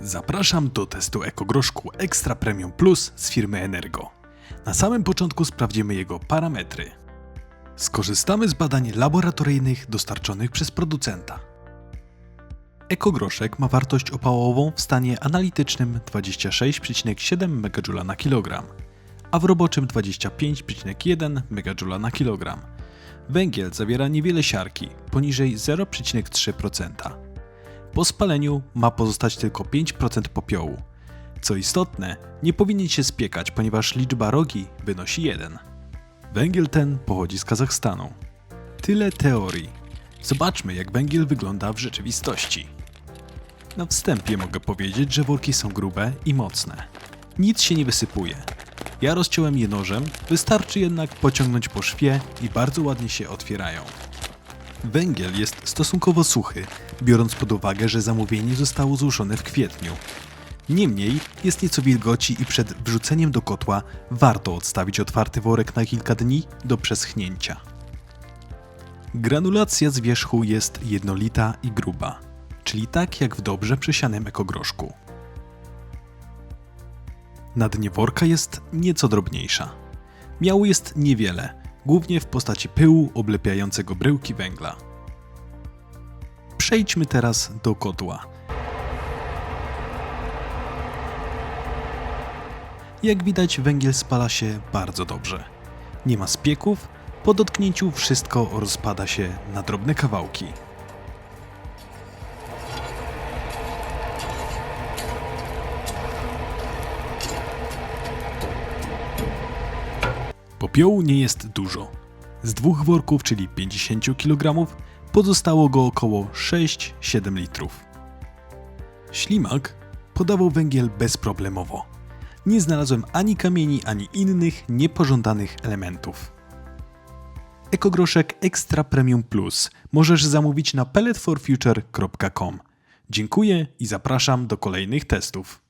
Zapraszam do testu ekogroszku Extra Premium Plus z firmy Energo. Na samym początku sprawdzimy jego parametry. Skorzystamy z badań laboratoryjnych dostarczonych przez producenta. Ekogroszek ma wartość opałową w stanie analitycznym 26,7 MJ na kilogram, a w roboczym 25,1 MJ na kilogram. Węgiel zawiera niewiele siarki, poniżej 0,3%. Po spaleniu ma pozostać tylko 5% popiołu. Co istotne, nie powinien się spiekać, ponieważ liczba rogi wynosi 1. Węgiel ten pochodzi z Kazachstanu. Tyle teorii. Zobaczmy, jak węgiel wygląda w rzeczywistości. Na wstępie mogę powiedzieć, że worki są grube i mocne. Nic się nie wysypuje. Ja rozciąłem je nożem, wystarczy jednak pociągnąć po szwie i bardzo ładnie się otwierają. Węgiel jest stosunkowo suchy, biorąc pod uwagę, że zamówienie zostało złożone w kwietniu. Niemniej jest nieco wilgoci i przed wrzuceniem do kotła warto odstawić otwarty worek na kilka dni do przeschnięcia. Granulacja z wierzchu jest jednolita i gruba, czyli tak jak w dobrze przesianym ekogroszku. Na dnie worka jest nieco drobniejsza. Miału jest niewiele, głównie w postaci pyłu oblepiającego bryłki węgla. Przejdźmy teraz do kotła. Jak widać, węgiel spala się bardzo dobrze. Nie ma spieków, po dotknięciu wszystko rozpada się na drobne kawałki. Popiołu nie jest dużo. Z dwóch worków, czyli 50 kg, pozostało go około 6-7 litrów. Ślimak podawał węgiel bezproblemowo. Nie znalazłem ani kamieni, ani innych niepożądanych elementów. Ekogroszek Extra Premium Plus możesz zamówić na pelletforfuture.com. Dziękuję i zapraszam do kolejnych testów.